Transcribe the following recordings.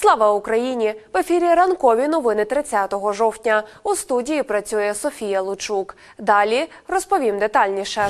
Слава Україні! В ефірі ранкові новини 30 жовтня. У студії працює Софія Лучук. Далі розповім детальніше.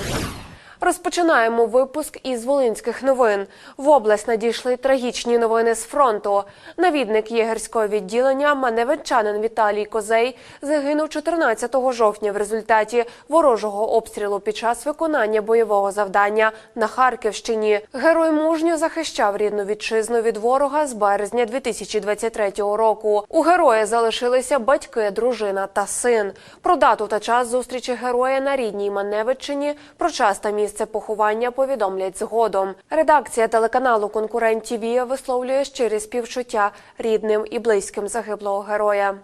Розпочинаємо випуск із Волинських новин. В область надійшли трагічні новини з фронту. Навідник єгерського відділення маневичанин Віталій Козей загинув 14 жовтня в результаті ворожого обстрілу під час виконання бойового завдання на Харківщині. Герой мужньо захищав рідну вітчизну від ворога з березня 2023 року. У героя залишилися батьки, дружина та син. Про дату та час зустрічі героя на рідній Маневичині, про час та місце поховання повідомлять згодом. Редакція телеканалу Конкурент ТІВІ висловлює щирі співчуття рідним і близьким загиблого героя.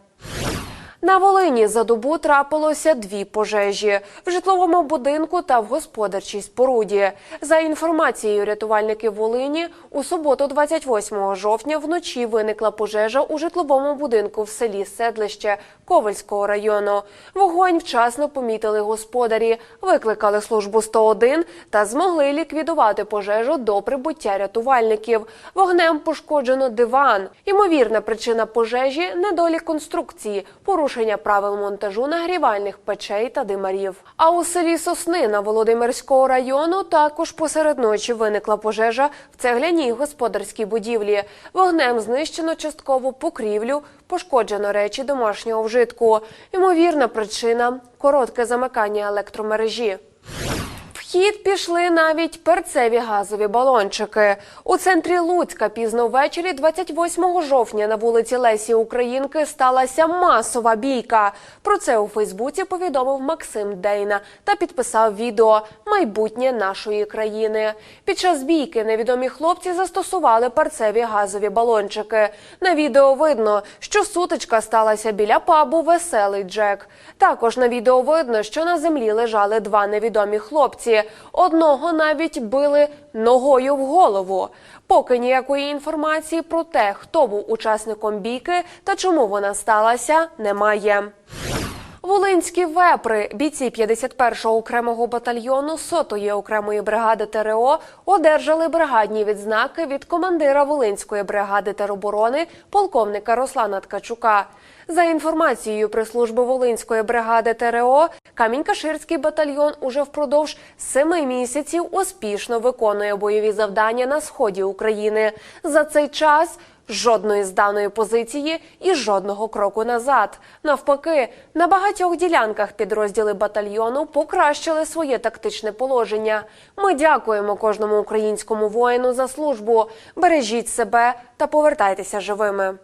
На Волині за добу трапилося дві пожежі в житловому будинку та в господарчій споруді. За інформацією рятувальників Волині, у суботу, 28 жовтня, вночі виникла пожежа у житловому будинку в селі Седлище Ковальського району. Вогонь вчасно помітили господарі, викликали службу 101 та змогли ліквідувати пожежу до прибуття рятувальників. Вогнем пошкоджено диван. Ймовірна причина пожежі недолік конструкції, порушення правил монтажу нагрівальних печей та димарів. А у селі Соснина Володимирського району також посеред ночі виникла пожежа в цегляній господарській будівлі. Вогнем знищено частково покрівлю, пошкоджено речі домашнього вжитку. Ймовірна причина коротке замикання електромережі. Хід пішли навіть перцеві газові балончики. У центрі Луцька пізно ввечері, 28 жовтня, на вулиці Лесі Українки сталася масова бійка. Про це у Фейсбуці повідомив Максим Дейна та підписав відео Майбутнє нашої країни. Під час бійки невідомі хлопці застосували перцеві газові балончики. На відео видно, що сутичка сталася біля пабу Веселий Джек. Також на відео видно, що на землі лежали два невідомі хлопці. Одного навіть били ногою в голову. Поки ніякої інформації про те, хто був учасником бійки та чому вона сталася, немає. Волинські вепри, бійці 51-го окремого батальйону сотої окремої бригади ТРО одержали бригадні відзнаки від командира Волинської бригади тероборони полковника Руслана Ткачука. За інформацією прес-служби Волинської бригади ТРО, Камінь-Каширський батальйон уже впродовж семи місяців успішно виконує бойові завдання на сході України. За цей час Жодної зданої позиції і жодного кроку назад. Навпаки, на багатьох ділянках підрозділи батальйону покращили своє тактичне положення. Ми дякуємо кожному українському воїну за службу. Бережіть себе та повертайтеся живими.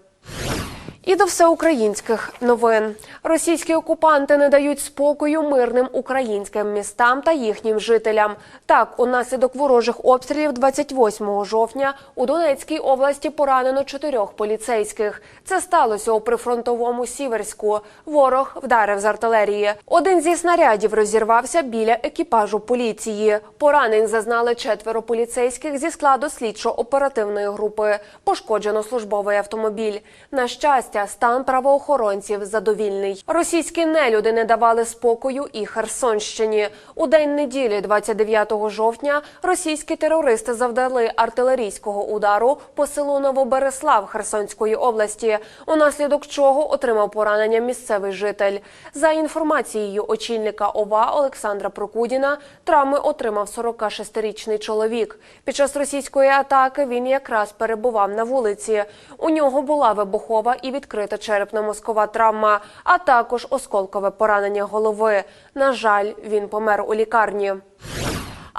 І до всеукраїнських новин російські окупанти не дають спокою мирним українським містам та їхнім жителям. Так, унаслідок ворожих обстрілів 28 жовтня у Донецькій області поранено чотирьох поліцейських. Це сталося у прифронтовому Сіверську. Ворог вдарив з артилерії. Один зі снарядів розірвався біля екіпажу поліції. Поранень зазнали четверо поліцейських зі складу слідчо-оперативної групи. Пошкоджено службовий автомобіль. На щастя, стан правоохоронців задовільний. Російські нелюди не давали спокою і Херсонщині. У день неділі, 29 жовтня, російські терористи завдали артилерійського удару по селу Новобереслав Херсонської області, унаслідок чого отримав поранення місцевий житель. За інформацією очільника ОВА Олександра Прокудіна, травми отримав 46-річний чоловік. Під час російської атаки він якраз перебував на вулиці. У нього була вибухова і відкрита черепно-мозкова травма, а також осколкове поранення голови. На жаль, він помер у лікарні.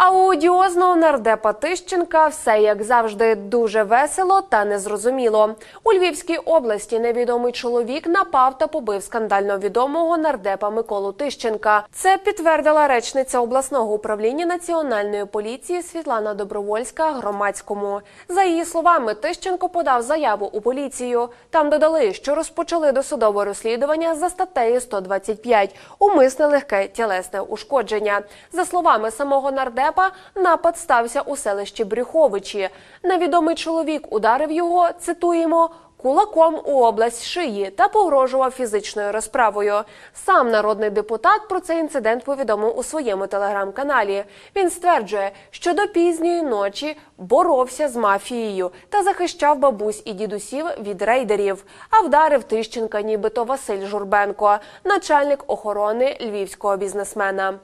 А у одіозного нардепа Тищенка все як завжди дуже весело та незрозуміло. У Львівській області невідомий чоловік напав та побив скандально відомого нардепа Миколу Тищенка. Це підтвердила речниця обласного управління національної поліції Світлана Добровольська громадському. За її словами, Тищенко подав заяву у поліцію. Там додали, що розпочали досудове розслідування за статтею 125 умисне легке тілесне ушкодження. За словами самого нардепа. Напад стався у селищі Брюховичі. Невідомий чоловік ударив його, цитуємо, кулаком у область шиї та погрожував фізичною розправою. Сам народний депутат про цей інцидент повідомив у своєму телеграм-каналі. Він стверджує, що до пізньої ночі боровся з мафією та захищав бабусь і дідусів від рейдерів, а вдарив Тищенка, нібито Василь Журбенко, начальник охорони львівського бізнесмена.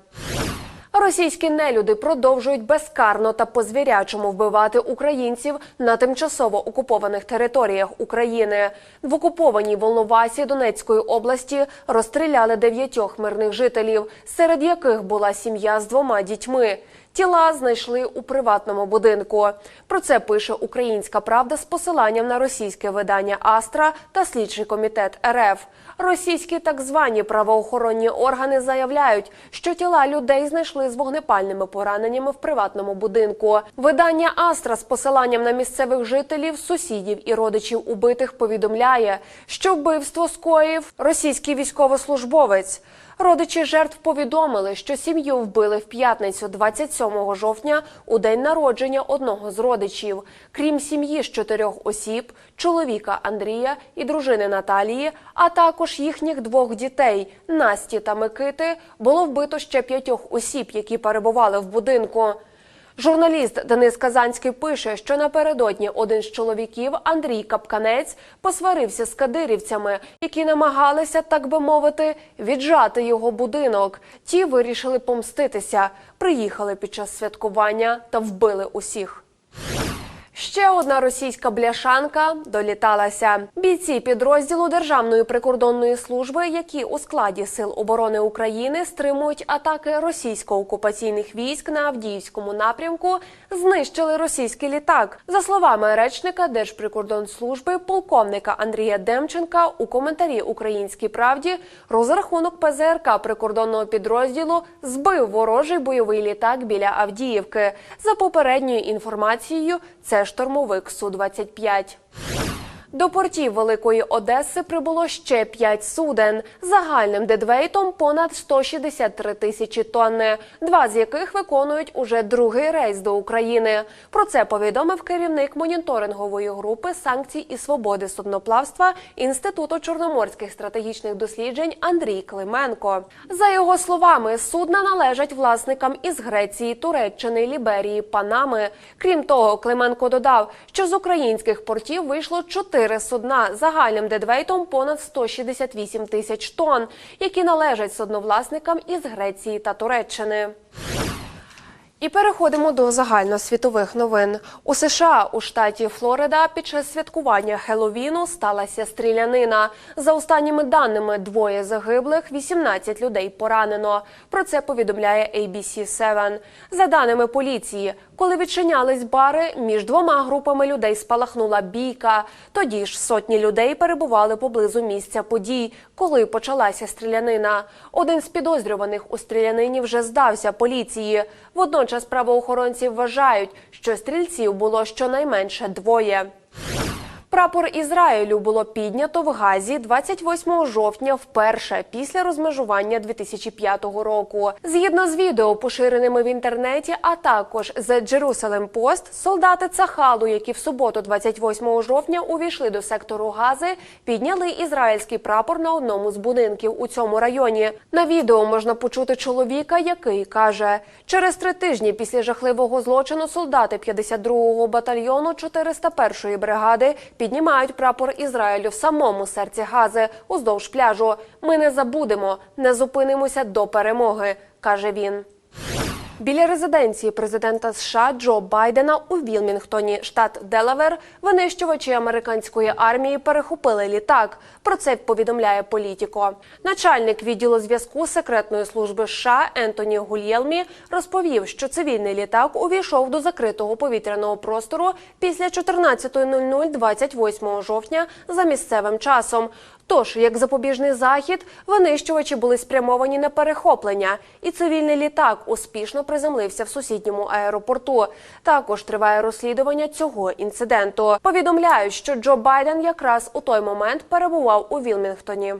Російські нелюди продовжують безкарно та по-звірячому вбивати українців на тимчасово окупованих територіях України. В окупованій Волновасі Донецької області розстріляли дев'ятьох мирних жителів, серед яких була сім'я з двома дітьми. Тіла знайшли у приватному будинку. Про це пише Українська Правда з посиланням на російське видання Астра та слідчий комітет РФ. Російські так звані правоохоронні органи заявляють, що тіла людей знайшли з вогнепальними пораненнями в приватному будинку. Видання Астра з посиланням на місцевих жителів, сусідів і родичів убитих повідомляє, що вбивство скоїв російський військовослужбовець. Родичі жертв повідомили, що сім'ю вбили в п'ятницю 27 жовтня у день народження одного з родичів. Крім сім'ї з чотирьох осіб, чоловіка Андрія і дружини Наталії, а також їхніх двох дітей Насті та Микити, було вбито ще п'ятьох осіб, які перебували в будинку. Журналіст Денис Казанський пише, що напередодні один з чоловіків Андрій Капканець посварився з кадирівцями, які намагалися, так би мовити, віджати його будинок. Ті вирішили помститися, приїхали під час святкування та вбили усіх. Ще одна російська бляшанка доліталася. Бійці підрозділу Державної прикордонної служби, які у складі сил оборони України стримують атаки російсько-окупаційних військ на Авдіївському напрямку, знищили російський літак. За словами речника Держприкордонслужби полковника Андрія Демченка, у коментарі Українській правді розрахунок ПЗРК прикордонного підрозділу збив ворожий бойовий літак біля Авдіївки. За попередньою інформацією, це штурмовик Су-25. До портів Великої Одеси прибуло ще п'ять суден загальним дедвейтом понад 163 тисячі тонни, два з яких виконують уже другий рейс до України. Про це повідомив керівник моніторингової групи санкцій і свободи судноплавства Інституту чорноморських стратегічних досліджень Андрій Клименко. За його словами, судна належать власникам із Греції, Туреччини, Ліберії, Панами. Крім того, Клименко додав, що з українських портів вийшло чотири судна загальним дедвейтом понад 168 тисяч тонн, які належать судновласникам із Греції та Туреччини. І переходимо до загальносвітових новин. У США у штаті Флорида під час святкування Хеловіну сталася стрілянина. За останніми даними, двоє загиблих, 18 людей поранено. Про це повідомляє ABC7. За даними поліції, коли відчинялись бари, між двома групами людей спалахнула бійка. Тоді ж сотні людей перебували поблизу місця подій, коли почалася стрілянина. Один з підозрюваних у стрілянині вже здався поліції. Водночас правоохоронці вважають, що стрільців було щонайменше двоє. Прапор Ізраїлю було піднято в Газі 28 жовтня вперше після розмежування 2005 року. Згідно з відео, поширеними в інтернеті, а також The Jerusalem Post, солдати Цахалу, які в суботу, 28 жовтня, увійшли до сектору Гази, підняли ізраїльський прапор на одному з будинків у цьому районі. На відео можна почути чоловіка, який каже: через три тижні після жахливого злочину солдати 52-го батальйону 401-ї бригади піднімають прапор Ізраїлю в самому серці Гази уздовж пляжу. Ми не забудемо, не зупинимося до перемоги, каже він. Біля резиденції президента США Джо Байдена у Вілмінгтоні, штат Делавер, винищувачі американської армії перехопили літак. Про це повідомляє політіко. Начальник відділу зв'язку секретної служби США Ентоні Гульєлмі розповів, що цивільний літак увійшов до закритого повітряного простору після 14.00 28 жовтня за місцевим часом. Тож, як запобіжний захід, винищувачі були спрямовані на перехоплення, і цивільний літак успішно приземлився в сусідньому аеропорту. Також триває розслідування цього інциденту. Повідомляють, що Джо Байден якраз у той момент перебував у Вілмінгтоні.